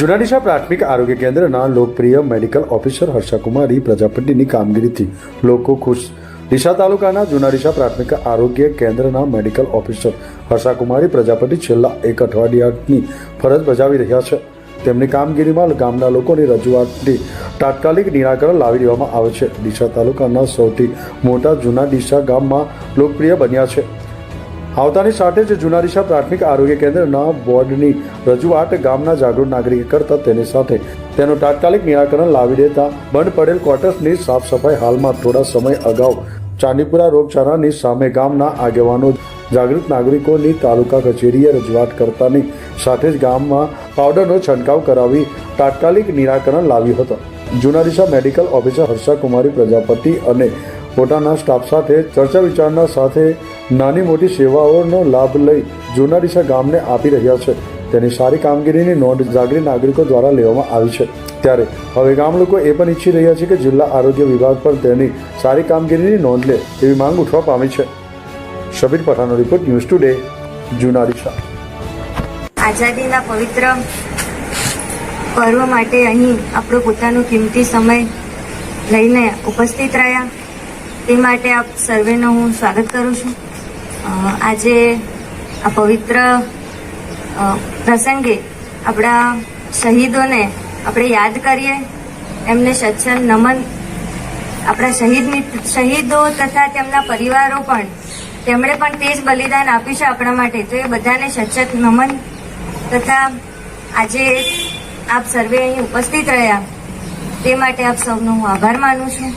જુનાડીશા પ્રાથમિક આરોગ્ય કેન્દ્રના લોકપ્રિય મેડિકલ ઓફિસર હર્ષાકુમારી પ્રજાપતિની કામગીરીથી લોકો ખુશ. ડીસા તાલુકાના જુનાડીશા પ્રાથમિક આરોગ્ય કેન્દ્રના મેડિકલ ઓફિસર હર્ષાકુમારી પ્રજાપતિ છેલ્લા એક અઠવાડિયાની ફરજ બજાવી રહ્યા છે. તેમની કામગીરીમાં ગામના લોકોની રજૂઆતથી તાત્કાલિક નિરાકરણ લાવી દેવામાં આવે છે. ડીસા તાલુકાના સૌથી મોટા જૂના ડીસા ગામમાં લોકપ્રિય બન્યા છે. આવતાની સાથે જ જુનારીશા પ્રાથમિક આરોગ્ય કેન્દ્રના બોર્ડની રજૂઆત ગામના જાગૃત નાગરિકે કરતા તેની સાથે. તેનું તાત્કાલિક નિરાકરણ લાવી દેતા બંધ પડેલ ક્વાર્ટર્સની સાફ સફાઈ હાલમાં થોડા સમય અગાઉ. ચાંદીપુરા રોગચાળાની સામે ગામના આગેવાનો જાગૃત નાગરિકોની તાલુકા કચેરીએ રજૂઆત કરતાની સાથે જ ગામમાં પાવડરનો છંટકાવ કરાવી તાત્કાલિક નિરાકરણ લાવ્યું હતું. જુનારીસા મેડિકલ ઓફિસર હર્ષા કુમારી પ્રજાપતિ અને પોતાના સ્ટાફ સાથે ચર્ચા વિચારણા સાથે નાની મોટી સેવાઓનો લાભ લઈ જુનાડીસા ગામને આપી રહ્યા છે. તેની સારી કામગીરીની નોંધ જાગૃત નાગરિકો દ્વારા લેવામાં આવી છે. ત્યારે હવે ગામ લોકો એ પણ ઈચ્છી રહ્યા છે કે જિલ્લા આરોગ્ય વિભાગ પણ તેની સારી કામગીરીની નોંધ લે એવી માંગ ઉઠવા પામી છે. શબીર પઠાણનો રિપોર્ટ ન્યૂઝ ટુડે જુનાડીસા આઝાદીના પવિત્ર પર્વ માટે અહીં આપણો પોતાનો કિંમતી સમય લઈને ઉપસ્થિત રહ્યા. તે માટે આપ સર્વેનો હું સ્વાગત કરું છું. આજે આ પવિત્ર પ્રસંગે આપણા શહીદોને આપણે યાદ કરીએ, એમને સચ્છન નમન, આપણા શહીદની, શહીદો તથા તેમના પરિવારો પણ તેમણે પણ તે જ બલિદાન આપ્યું છે આપણા માટે. તો એ બધાને સચત નમન તથા આજે આપ સર્વે અહીં ઉપસ્થિત રહ્યા. તે માટે આપ સૌનો હું આભાર માનું છું.